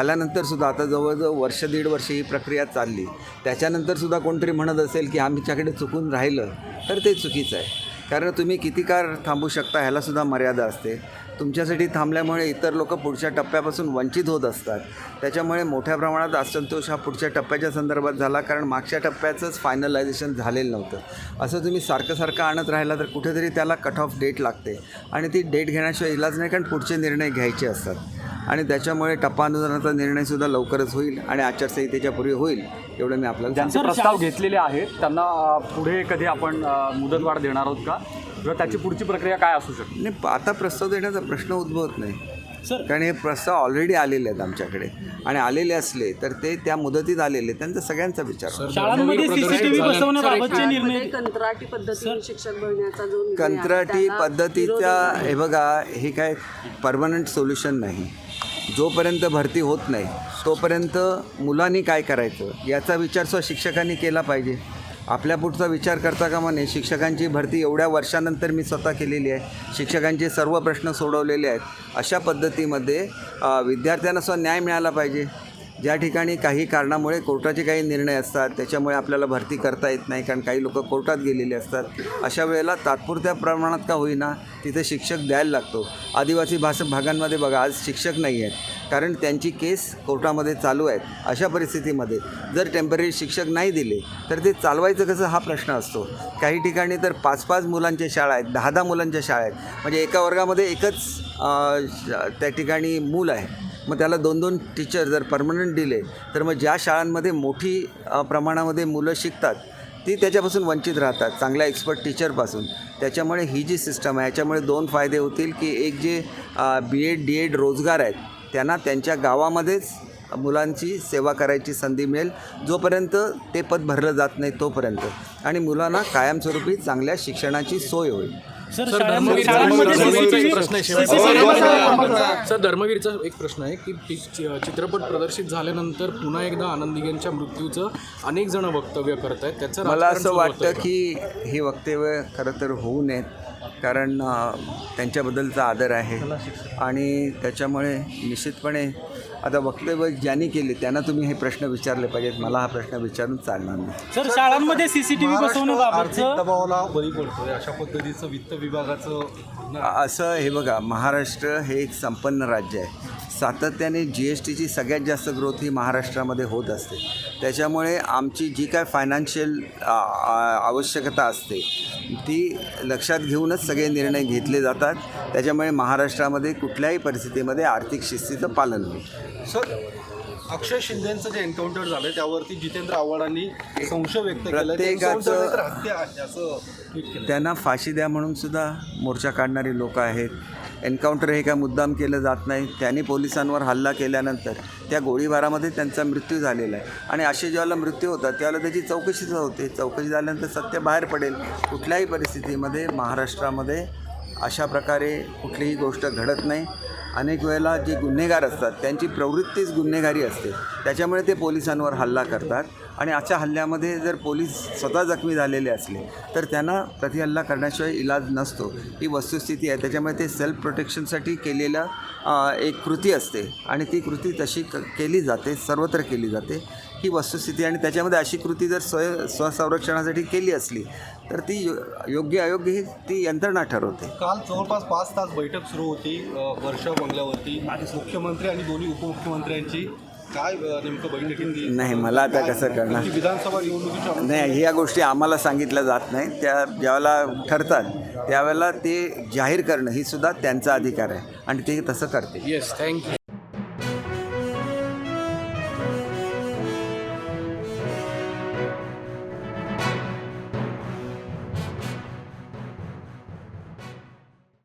आल्यानंतर सुद्धा आता जवळजवळ वर्ष दीड वर्ष ही प्रक्रिया चालली. त्याच्यानंतर सुद्धा कोणतरी म्हणत असेल की आमच्याकडे चुकून राहिलं तर ते चुकीचं आहे. कारण तुम्ही किती काळ थांबू शकता ह्यालासुद्धा मर्यादा असते. तुमच्यासाठी थांबल्यामुळे इतर लोक पुढच्या टप्प्यापासून वंचित होत असतात. त्याच्यामुळे मोठ्या प्रमाणात असंतोष हा पुढच्या टप्प्याच्या संदर्भात झाला कारण मागच्या टप्प्याचंच फायनलायझेशन झालेलं नव्हतं. असं तुम्ही सारखं सारखं आणत राहिला तर कुठेतरी त्याला कट ऑफ डेट लागते. आणि ती डेट घेण्याशिवाय इलाज नाही कारण पुढचे निर्णय घ्यायचे असतात. आणि त्याच्यामुळे टप्पा अनुदानाचा निर्णयसुद्धा लवकरच होईल आणि आचारसंहितेच्या पूर्वी होईल एवढं मी आपल्याला ज्यांचे प्रस्ताव घेतलेले आहेत त्यांना पुढे कधी आपण मुदतवाढ देणार आहोत का? किंवा त्याची पुढची प्रक्रिया काय असू शकते? नाही आता प्रस्ताव देण्याचा प्रश्न उद्भवत नाही. कारण हे प्रस्ताव ऑलरेडी आलेले आहेत आमच्याकडे. आणि आलेले असले तर ते त्या मुदतीत आलेले त्यांचा सगळ्यांचा विचार. शाळांमध्ये सीसीटीव्ही बसवण्याबाबतचे निर्णय कंत्राटी पद्धतीने शिक्षक भरण्याचा जो निर्णय आहे, कंत्राटी त्याला पद्धतीचा विरोध हे बघा हे काय परमनंट सोल्युशन नाही. जोपर्यंत भरती होत नाही तोपर्यंत मुलांनी काय करायचं? याचा विचार सुद्धा शिक्षकांनी केला पाहिजे. आपल्या पुढचा विचार करता कामा नये. शिक्षकांची भरती एवढ्या वर्षानंतर मी स्वतः केलेली आहे. शिक्षकांचे सर्व प्रश्न सोडवलेले आहेत. अशा पद्धतीमध्ये विद्यार्थ्यांना स्व न्याय मिळाला पाहिजे. ज्या ठिकाणी काही कारणामुळे कोर्टाचे काही निर्णय असतात त्याच्यामुळे आपल्याला भरती करता येत नाही कारण काही लोक कोर्टात गेलेले असतात अशा वेळेला तात्पुरत्या प्रमाणात का होईना तिथे शिक्षक द्यायला लागतो. आदिवासी भाषा भागांमध्ये बघा आज शिक्षक नाही आहेत कारण त्यांची केस कोर्टामध्ये चालू आहेत. अशा परिस्थितीमध्ये जर टेंपररी शिक्षक नाही दिले तर ते चालवायचं कसं हा प्रश्न असतो. काही ठिकाणी तर पाच पाच मुलांच्या शाळा आहेत दहा दहा मुलांच्या शाळा आहेत. म्हणजे एका वर्गामध्ये एकच श- त्या ठिकाणी मूल आहे. मग त्याला दोन दोन टीचर जर परमनंट दिले तर मग ज्या शाळांमध्ये मोठी प्रमाणामध्ये मुलं शिकतात ती त्याच्यापासून वंचित राहतात चांगल्या एक्सपर्ट टीचरपासून त्याच्यामुळे ही जी सिस्टम आहे याच्यामुळे दोन फायदे होतील की एक जे बी एड डी एड रोजगार आहेत त्यांना त्यांच्या गावामध्येच मुलांची सेवा करायची संधी मिळेल जोपर्यंत ते पद भरलं जात नाही तोपर्यंत. आणि मुलांना कायमस्वरूपी चांगल्या शिक्षणाची सोय होईल. सर सर शाळांमध्ये धर्मवीरचा एक CCTV प्रश्न आहे शेवटचा. सर धर्मवीरचा एक प्रश्न आहे की चि- चित्रपट प्रदर्शित झाल्यानंतर पुन्हा एकदा आनंद दिघेंच्या मृत्यूचं अनेक जण वक्तव्य करत आहेत त्याचं मला राजकारण असं सुरू होतंय वाटतं का? की ही वक्तव्य खरं तर होऊ नयेत कारण अ, त्यांच्याबद्दलचा आदर आहे आणि त्याच्यामुळे निश्चितपणे आता वक्तव्य ज्यांनी केले त्यांना तुम्ही हे प्रश्न विचारले पाहिजेत. मला हा प्रश्न विचारून चालणार नाही. सर शाळांमध्ये सीसीटीव्ही आर्थिक बसवण्याबाबतचं दबावाला बळी पडतोय. अशा पद्धतीचं वित्त विभागाचं. असं हे बघा महाराष्ट्र हे एक संपन्न राज्य आहे. सातत्याने जी एस टीची सगळ्यात जास्त ग्रोथ ही महाराष्ट्रामध्ये होत असते. त्याच्यामुळे आमची जी काय फायनान्शियल आवश्यकता असते ती लक्षात घेऊनच सगळे निर्णय घेतले जातात. त्याच्यामुळे महाराष्ट्रामध्ये कुठल्याही परिस्थितीमध्ये आर्थिक शिस्तीचं पालन होईल. सर अक्षय शिंदेचं जे एन्काउंटर झालं त्यावरती जितेंद्र आव्हाडांनी संशय व्यक्त केला प्रत्येकाचं- त्यांना फाशी द्या म्हणून सुद्धा मोर्चा काढणारी लोक आहेत. एन्काउंटर हे काय मुद्दाम केलं जात नाही. त्यांनी पोलिसांवर हल्ला केल्यानंतर त्या गोळीबारामध्ये त्यांचा मृत्यू झालेला आहे. आणि असे ज्यावेळेला मृत्यू होतात त्यावेळेला त्याची चौकशीच होते. चौकशी झाल्यानंतर सत्य बाहेर पडेल. कुठल्याही परिस्थितीमध्ये महाराष्ट्रामध्ये अशा प्रकारे कुठलीही गोष्ट घडत नाही. अनेक वेळेला जे गुन्हेगार असतात त्यांची प्रवृत्तीच गुन्हेगारी असते. त्याच्यामुळे ते पोलिसांवर हल्ला करतात. आणि अशा हल्ल्यामध्ये जर पोलीस स्वतः जखमी झालेले असले तर त्यांना प्रतिहल्ला करण्याशिवाय इलाज नसतो. ही वस्तुस्थिती आहे. त्याच्यामुळे ते सेल्फ प्रोटेक्शनसाठी केलेलं एक कृती असते. आणि ती कृती तशी क केली जाते सर्वत्र केली जाते. ही वस्तुस्थिती आणि त्याच्यामध्ये अशी कृती जर स्वय स्वसंरक्षणासाठी केली असली तर ती यो योग्य अयोग्य ही ती यंत्रणा ठरवते. काल जवळपास पाच तास बैठक सुरू होती वर्षा बंगल्यावरती. मुख्यमंत्री आणि दोन्ही उपमुख्यमंत्र्यांची काय नेमकं बैठकीत नाही मला आता कसं करणार? विधानसभा निवडणुकीच्या नाही ह्या गोष्टी आम्हाला सांगितल्या जात नाही. त्या ज्यावेळेला ठरतात त्यावेळेला ते जाहीर करणं ही सुद्धा त्यांचा अधिकार आहे. आणि ते तसं करते येस थँक्यू